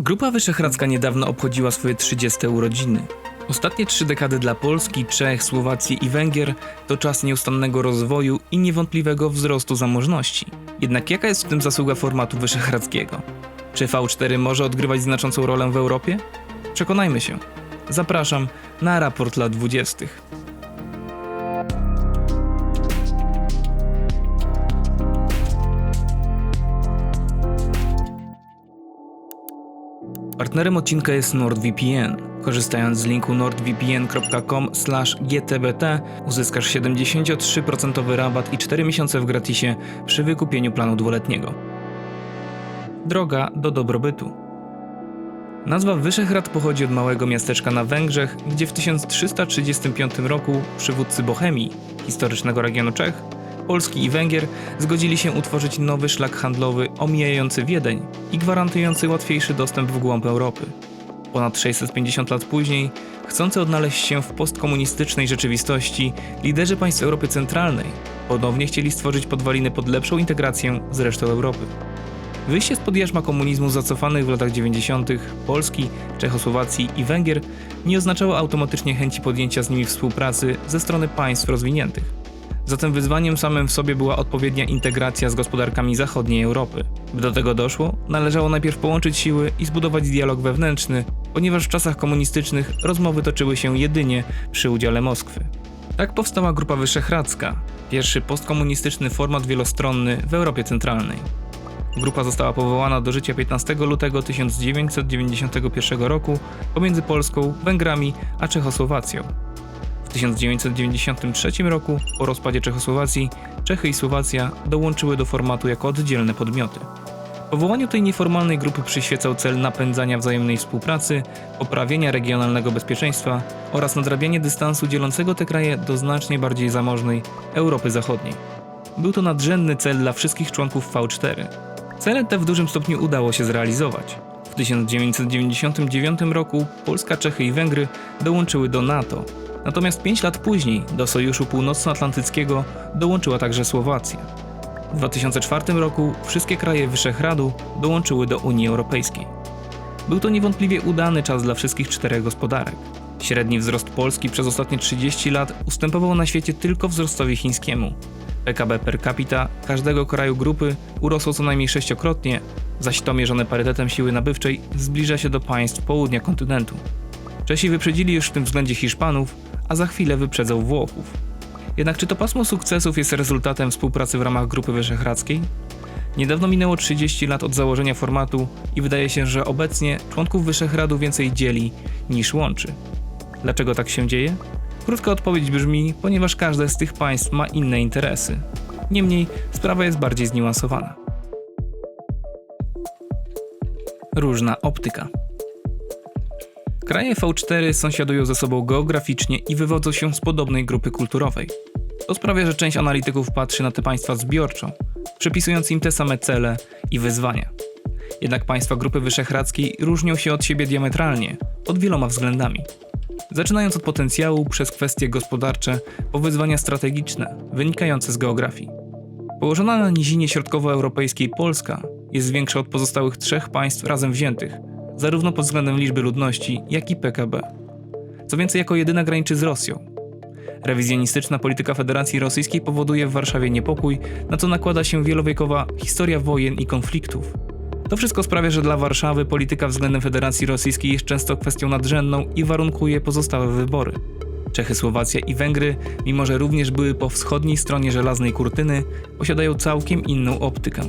Grupa Wyszehradzka niedawno obchodziła swoje 30 urodziny. Ostatnie trzy dekady dla Polski, Czech, Słowacji i Węgier to czas nieustannego rozwoju i niewątpliwego wzrostu zamożności. Jednak jaka jest w tym zasługa formatu wyszehradzkiego? Czy V4 może odgrywać znaczącą rolę w Europie? Przekonajmy się. Zapraszam na raport lat 20. Partnerem odcinka jest NordVPN. Korzystając z linku nordvpn.com/gtbt uzyskasz 73% rabat i 4 miesiące w gratisie przy wykupieniu planu dwuletniego. Droga do dobrobytu. Nazwa Wyszehrad pochodzi od małego miasteczka na Węgrzech, gdzie w 1335 roku przywódcy Bohemii, historycznego regionu Czech, Polski i Węgier zgodzili się utworzyć nowy szlak handlowy omijający Wiedeń i gwarantujący łatwiejszy dostęp w głąb Europy. Ponad 650 lat później, chcący odnaleźć się w postkomunistycznej rzeczywistości, liderzy państw Europy Centralnej ponownie chcieli stworzyć podwaliny pod lepszą integrację z resztą Europy. Wyjście spod jarzma komunizmu zacofanych w latach 90. Polski, Czechosłowacji i Węgier nie oznaczało automatycznie chęci podjęcia z nimi współpracy ze strony państw rozwiniętych. Zatem wyzwaniem samym w sobie była odpowiednia integracja z gospodarkami zachodniej Europy. By do tego doszło, należało najpierw połączyć siły i zbudować dialog wewnętrzny, ponieważ w czasach komunistycznych rozmowy toczyły się jedynie przy udziale Moskwy. Tak powstała Grupa Wyszehradzka, pierwszy postkomunistyczny format wielostronny w Europie Centralnej. Grupa została powołana do życia 15 lutego 1991 roku pomiędzy Polską, Węgrami a Czechosłowacją. W 1993 roku, po rozpadzie Czechosłowacji, Czechy i Słowacja dołączyły do formatu jako oddzielne podmioty. Powołaniu tej nieformalnej grupy przyświecał cel napędzania wzajemnej współpracy, poprawienia regionalnego bezpieczeństwa oraz nadrabianie dystansu dzielącego te kraje do znacznie bardziej zamożnej Europy Zachodniej. Był to nadrzędny cel dla wszystkich członków V4. Cele te w dużym stopniu udało się zrealizować. W 1999 roku Polska, Czechy i Węgry dołączyły do NATO, Natomiast 5 lat później do Sojuszu Północnoatlantyckiego dołączyła także Słowacja. W 2004 roku wszystkie kraje Wyszehradu dołączyły do Unii Europejskiej. Był to niewątpliwie udany czas dla wszystkich czterech gospodarek. Średni wzrost Polski przez ostatnie 30 lat ustępował na świecie tylko wzrostowi chińskiemu. PKB per capita każdego kraju grupy urosło co najmniej sześciokrotnie, zaś to mierzone parytetem siły nabywczej zbliża się do państw południa kontynentu. Czesi wyprzedzili już w tym względzie Hiszpanów, a za chwilę wyprzedzał Włochów. Jednak czy to pasmo sukcesów jest rezultatem współpracy w ramach Grupy Wyszehradzkiej? Niedawno minęło 30 lat od założenia formatu i wydaje się, że obecnie członków Wyszehradu więcej dzieli niż łączy. Dlaczego tak się dzieje? Krótka odpowiedź brzmi, ponieważ każde z tych państw ma inne interesy. Niemniej sprawa jest bardziej zniuansowana. Różna optyka. Kraje V4 sąsiadują ze sobą geograficznie i wywodzą się z podobnej grupy kulturowej. To sprawia, że część analityków patrzy na te państwa zbiorczo, przypisując im te same cele i wyzwania. Jednak państwa Grupy Wyszehradzkiej różnią się od siebie diametralnie, pod wieloma względami. Zaczynając od potencjału przez kwestie gospodarcze, po wyzwania strategiczne, wynikające z geografii. Położona na nizinie środkowoeuropejskiej Polska jest większa od pozostałych trzech państw razem wziętych – zarówno pod względem liczby ludności, jak i PKB. Co więcej, jako jedyna graniczy z Rosją. Rewizjonistyczna polityka Federacji Rosyjskiej powoduje w Warszawie niepokój, na co nakłada się wielowiekowa historia wojen i konfliktów. To wszystko sprawia, że dla Warszawy polityka względem Federacji Rosyjskiej jest często kwestią nadrzędną i warunkuje pozostałe wybory. Czechy, Słowacja i Węgry, mimo że również były po wschodniej stronie żelaznej kurtyny, posiadają całkiem inną optykę.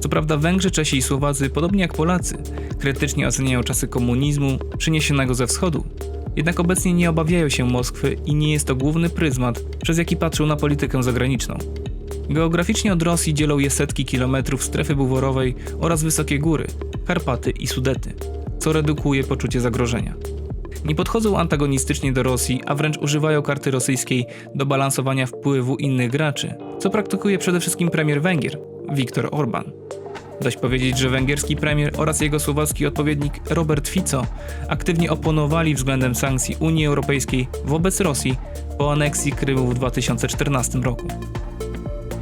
Co prawda Węgrzy, Czesi i Słowacy, podobnie jak Polacy, krytycznie oceniają czasy komunizmu przyniesionego ze wschodu. Jednak obecnie nie obawiają się Moskwy i nie jest to główny pryzmat, przez jaki patrzą na politykę zagraniczną. Geograficznie od Rosji dzielą je setki kilometrów strefy buworowej oraz wysokie góry, Karpaty i Sudety, co redukuje poczucie zagrożenia. Nie podchodzą antagonistycznie do Rosji, a wręcz używają karty rosyjskiej do balansowania wpływu innych graczy, co praktykuje przede wszystkim premier Węgier, Viktor Orban. Dość powiedzieć, że węgierski premier oraz jego słowacki odpowiednik Robert Fico aktywnie oponowali względem sankcji Unii Europejskiej wobec Rosji po aneksji Krymu w 2014 roku.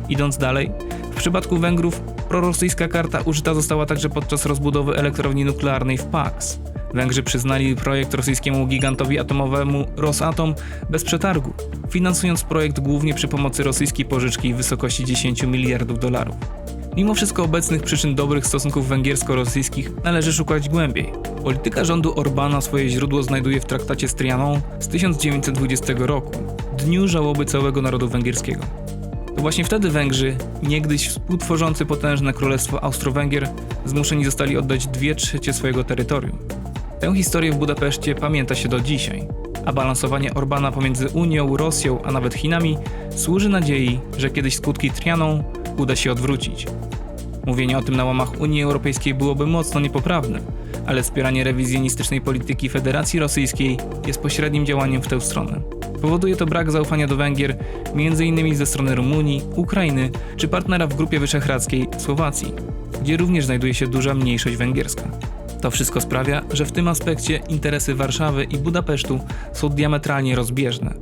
Idąc dalej, w przypadku Węgrów Prorosyjska karta użyta została także podczas rozbudowy elektrowni nuklearnej w Paks. Węgrzy przyznali projekt rosyjskiemu gigantowi atomowemu Rosatom bez przetargu, finansując projekt głównie przy pomocy rosyjskiej pożyczki w wysokości 10 miliardów dolarów. Mimo wszystko obecnych przyczyn dobrych stosunków węgiersko-rosyjskich należy szukać głębiej. Polityka rządu Orbana swoje źródło znajduje w traktacie z Trianon z 1920 roku, dniu żałoby całego narodu węgierskiego. To właśnie wtedy Węgrzy, niegdyś współtworzący potężne królestwo Austro-Węgier, zmuszeni zostali oddać dwie trzecie swojego terytorium. Tę historię w Budapeszcie pamięta się do dzisiaj, a balansowanie Orbana pomiędzy Unią, Rosją, a nawet Chinami służy nadziei, że kiedyś skutki Trianon uda się odwrócić. Mówienie o tym na łamach Unii Europejskiej byłoby mocno niepoprawne, ale wspieranie rewizjonistycznej polityki Federacji Rosyjskiej jest pośrednim działaniem w tę stronę. Powoduje to brak zaufania do Węgier, m.in. ze strony Rumunii, Ukrainy czy partnera w Grupie Wyszehradzkiej Słowacji, gdzie również znajduje się duża mniejszość węgierska. To wszystko sprawia, że w tym aspekcie interesy Warszawy i Budapesztu są diametralnie rozbieżne,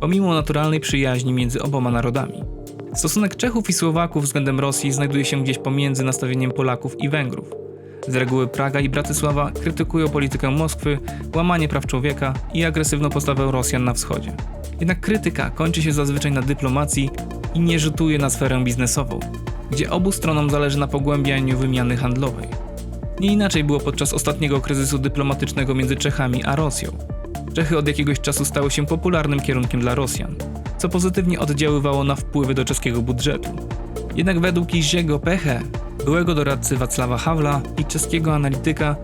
pomimo naturalnej przyjaźni między oboma narodami. Stosunek Czechów i Słowaków względem Rosji znajduje się gdzieś pomiędzy nastawieniem Polaków i Węgrów. Z reguły Praga i Bratysława krytykują politykę Moskwy, łamanie praw człowieka i agresywną postawę Rosjan na wschodzie. Jednak krytyka kończy się zazwyczaj na dyplomacji i nie rzutuje na sferę biznesową, gdzie obu stronom zależy na pogłębianiu wymiany handlowej. Nie inaczej było podczas ostatniego kryzysu dyplomatycznego między Czechami a Rosją. Czechy od jakiegoś czasu stały się popularnym kierunkiem dla Rosjan, co pozytywnie oddziaływało na wpływy do czeskiego budżetu. Jednak według Jiziego Peche, byłego doradcy Wacława Hawla i czeskiego analityka,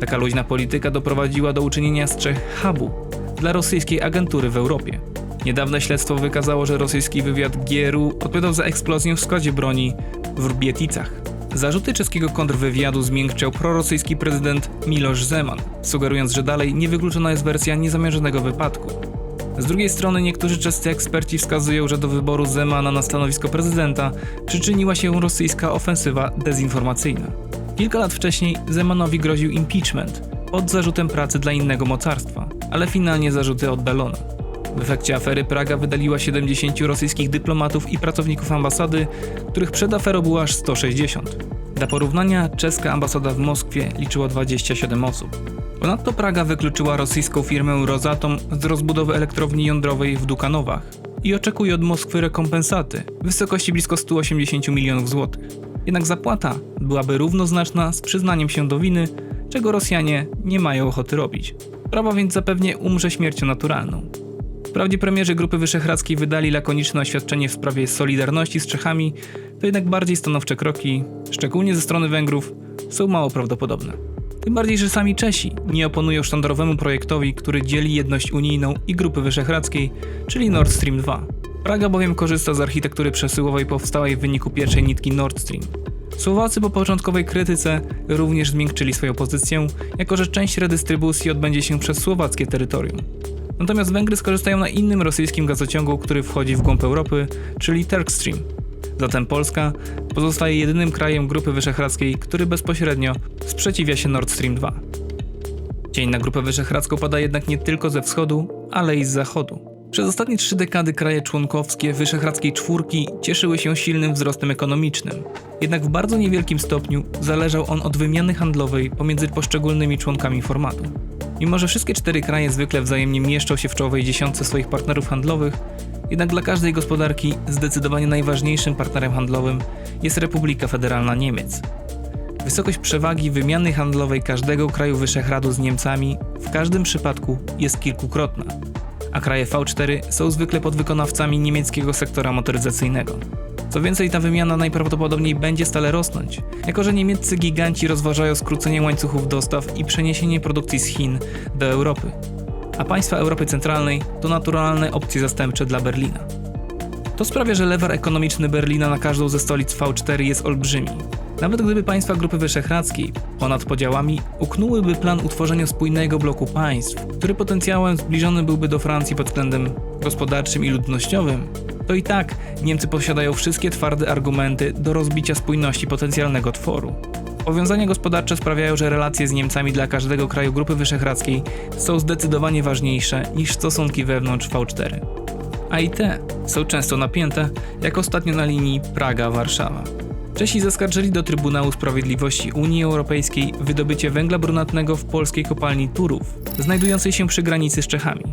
taka luźna polityka doprowadziła do uczynienia z Czech hubu dla rosyjskiej agentury w Europie. Niedawne śledztwo wykazało, że rosyjski wywiad GRU odpowiadał za eksplozję w składzie broni w Rbieticach. Zarzuty czeskiego kontrwywiadu zmiękczał prorosyjski prezydent Miloš Zeman, sugerując, że dalej niewykluczona jest wersja niezamierzonego wypadku. Z drugiej strony niektórzy czescy eksperci wskazują, że do wyboru Zemana na stanowisko prezydenta przyczyniła się rosyjska ofensywa dezinformacyjna. Kilka lat wcześniej Zemanowi groził impeachment pod zarzutem pracy dla innego mocarstwa, ale finalnie zarzuty oddalono. W efekcie afery Praga wydaliła 70 rosyjskich dyplomatów i pracowników ambasady, których przed aferą było aż 160. Dla porównania, czeska ambasada w Moskwie liczyła 27 osób. Ponadto Praga wykluczyła rosyjską firmę Rosatom z rozbudowy elektrowni jądrowej w Dukanowach i oczekuje od Moskwy rekompensaty w wysokości blisko 180 milionów złotych. Jednak zapłata byłaby równoznaczna z przyznaniem się do winy, czego Rosjanie nie mają ochoty robić. Prawa więc zapewnie umrze śmiercią naturalną. Wprawdzie premierzy Grupy Wyszehradzkiej wydali lakoniczne oświadczenie w sprawie solidarności z Czechami, to jednak bardziej stanowcze kroki, szczególnie ze strony Węgrów, są mało prawdopodobne. Tym bardziej, że sami Czesi nie oponują sztandarowemu projektowi, który dzieli jedność unijną i Grupy Wyszehradzkiej, czyli Nord Stream 2. Praga bowiem korzysta z architektury przesyłowej powstałej w wyniku pierwszej nitki Nord Stream. Słowacy po początkowej krytyce również zmiękczyli swoją pozycję, jako że część redystrybucji odbędzie się przez słowackie terytorium. Natomiast Węgry skorzystają na innym rosyjskim gazociągu, który wchodzi w głąb Europy, czyli Turkstream. Zatem Polska pozostaje jedynym krajem Grupy Wyszehradzkiej, który bezpośrednio sprzeciwia się Nord Stream 2. Cień na Grupę Wyszehradzką pada jednak nie tylko ze wschodu, ale i z zachodu. Przez ostatnie trzy dekady kraje członkowskie Wyszehradzkiej Czwórki cieszyły się silnym wzrostem ekonomicznym. Jednak w bardzo niewielkim stopniu zależał on od wymiany handlowej pomiędzy poszczególnymi członkami formatu. Mimo, że wszystkie cztery kraje zwykle wzajemnie mieszczą się w czołowej dziesiątce swoich partnerów handlowych, jednak dla każdej gospodarki zdecydowanie najważniejszym partnerem handlowym jest Republika Federalna Niemiec. Wysokość przewagi wymiany handlowej każdego kraju Wyszehradu z Niemcami w każdym przypadku jest kilkukrotna, a kraje V4 są zwykle podwykonawcami niemieckiego sektora motoryzacyjnego. Co więcej, ta wymiana najprawdopodobniej będzie stale rosnąć, jako że niemieccy giganci rozważają skrócenie łańcuchów dostaw i przeniesienie produkcji z Chin do Europy a państwa Europy Centralnej to naturalne opcje zastępcze dla Berlina. To sprawia, że lewar ekonomiczny Berlina na każdą ze stolic V4 jest olbrzymi. Nawet gdyby państwa Grupy Wyszehradzkiej ponad podziałami uknęłyby plan utworzenia spójnego bloku państw, który potencjałem zbliżony byłby do Francji pod względem gospodarczym i ludnościowym, to i tak Niemcy posiadają wszystkie twarde argumenty do rozbicia spójności potencjalnego tworu. Powiązania gospodarcze sprawiają, że relacje z Niemcami dla każdego kraju Grupy Wyszehradzkiej są zdecydowanie ważniejsze niż stosunki wewnątrz V4. A i te są często napięte, jak ostatnio na linii Praga-Warszawa. Czesi zaskarżyli do Trybunału Sprawiedliwości Unii Europejskiej wydobycie węgla brunatnego w polskiej kopalni Turów, znajdującej się przy granicy z Czechami.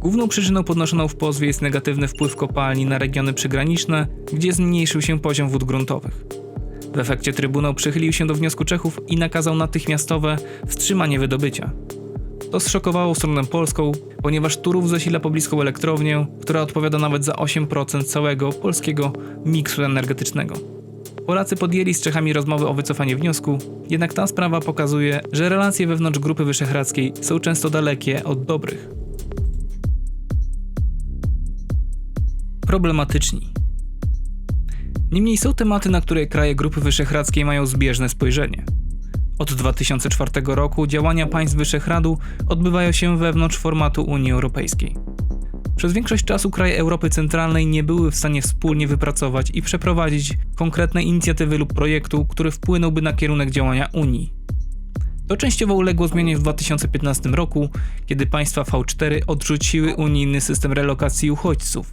Główną przyczyną podnoszoną w pozwie jest negatywny wpływ kopalni na regiony przygraniczne, gdzie zmniejszył się poziom wód gruntowych. W efekcie Trybunał przychylił się do wniosku Czechów i nakazał natychmiastowe wstrzymanie wydobycia. To zszokowało stronę polską, ponieważ Turów zasila pobliską elektrownię, która odpowiada nawet za 8% całego polskiego miksu energetycznego. Polacy podjęli z Czechami rozmowy o wycofanie wniosku, jednak ta sprawa pokazuje, że relacje wewnątrz Grupy Wyszehradzkiej są często dalekie od dobrych. Problematyczni. Niemniej są tematy, na które kraje Grupy Wyszehradzkiej mają zbieżne spojrzenie. Od 2004 roku działania państw Wyszehradu odbywają się wewnątrz formatu Unii Europejskiej. Przez większość czasu kraje Europy Centralnej nie były w stanie wspólnie wypracować i przeprowadzić konkretnej inicjatywy lub projektu, który wpłynąłby na kierunek działania Unii. To częściowo uległo zmianie w 2015 roku, kiedy państwa V4 odrzuciły unijny system relokacji uchodźców.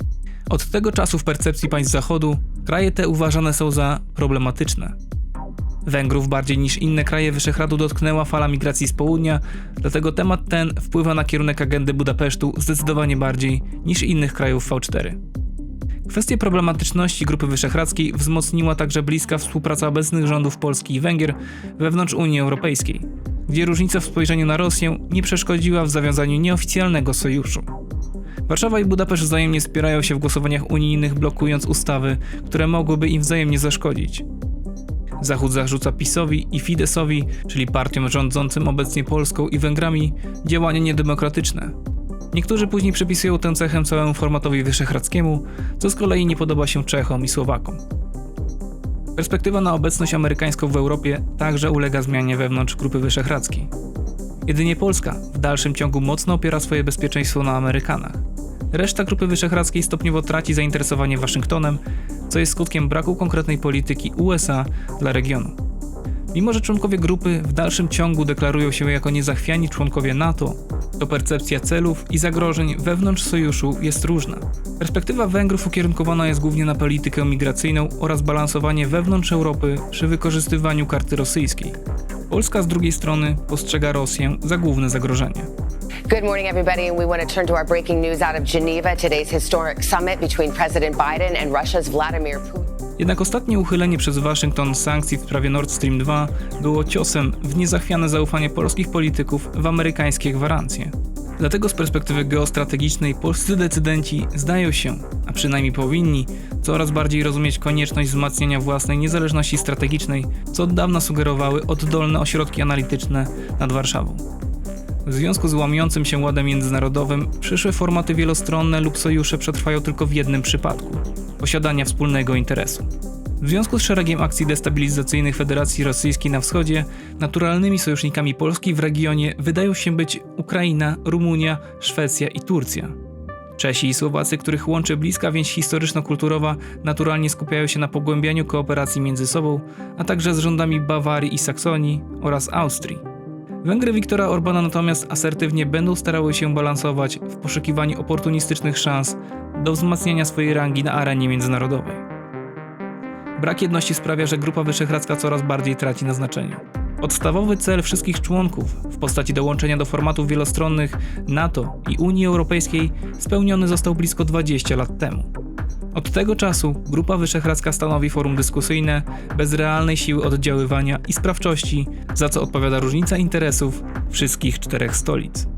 Od tego czasu w percepcji państw Zachodu kraje te uważane są za problematyczne. Węgrów bardziej niż inne kraje Wyszehradu dotknęła fala migracji z południa, dlatego temat ten wpływa na kierunek agendy Budapesztu zdecydowanie bardziej niż innych krajów V4. Kwestię problematyczności Grupy Wyszehradzkiej wzmocniła także bliska współpraca obecnych rządów Polski i Węgier wewnątrz Unii Europejskiej, gdzie różnica w spojrzeniu na Rosję nie przeszkodziła w zawiązaniu nieoficjalnego sojuszu. Warszawa i Budapeszt wzajemnie wspierają się w głosowaniach unijnych, blokując ustawy, które mogłyby im wzajemnie zaszkodzić. Zachód zarzuca PiSowi i Fidesowi, czyli partiom rządzącym obecnie Polską i Węgrami, działania niedemokratyczne. Niektórzy później przypisują tę cechę całemu formatowi wyszehradzkiemu, co z kolei nie podoba się Czechom i Słowakom. Perspektywa na obecność amerykańską w Europie także ulega zmianie wewnątrz Grupy Wyszehradzkiej. Jedynie Polska w dalszym ciągu mocno opiera swoje bezpieczeństwo na Amerykanach. Reszta Grupy Wyszehradzkiej stopniowo traci zainteresowanie Waszyngtonem, co jest skutkiem braku konkretnej polityki USA dla regionu. Mimo, że członkowie grupy w dalszym ciągu deklarują się jako niezachwiani członkowie NATO, to percepcja celów i zagrożeń wewnątrz sojuszu jest różna. Perspektywa Węgrów ukierunkowana jest głównie na politykę migracyjną oraz balansowanie wewnątrz Europy przy wykorzystywaniu karty rosyjskiej. Polska z drugiej strony postrzega Rosję za główne zagrożenie. Good morning, everybody, and we want to turn to our breaking news out of Geneva. Today's historic summit between President Biden and Russia's Vladimir Putin. Jednak ostatnie uchylenie przez Waszyngton sankcji w sprawie Nord Stream 2 było ciosem w niezachwiane zaufanie polskich polityków w amerykańskie gwarancje. Dlatego z perspektywy geostrategicznej polscy decydenci zdają się, a przynajmniej powinni, coraz bardziej rozumieć konieczność wzmacniania własnej niezależności strategicznej, co od dawna sugerowały oddolne ośrodki analityczne nad Warszawą. W związku z łamiącym się ładem międzynarodowym, przyszłe formaty wielostronne lub sojusze przetrwają tylko w jednym przypadku posiadania wspólnego interesu. W związku z szeregiem akcji destabilizacyjnych Federacji Rosyjskiej na wschodzie, naturalnymi sojusznikami Polski w regionie wydają się być Ukraina, Rumunia, Szwecja i Turcja. Czesi i Słowacy, których łączy bliska więź historyczno-kulturowa, naturalnie skupiają się na pogłębianiu kooperacji między sobą, a także z rządami Bawarii i Saksonii oraz Austrii. Węgry Viktora Orbana natomiast asertywnie będą starały się balansować w poszukiwaniu oportunistycznych szans do wzmacniania swojej rangi na arenie międzynarodowej. Brak jedności sprawia, że Grupa Wyszehradzka coraz bardziej traci na znaczeniu. Podstawowy cel wszystkich członków w postaci dołączenia do formatów wielostronnych NATO i Unii Europejskiej spełniony został blisko 20 lat temu. Od tego czasu Grupa Wyszehradzka stanowi forum dyskusyjne, bez realnej siły oddziaływania i sprawczości, za co odpowiada różnica interesów wszystkich czterech stolic.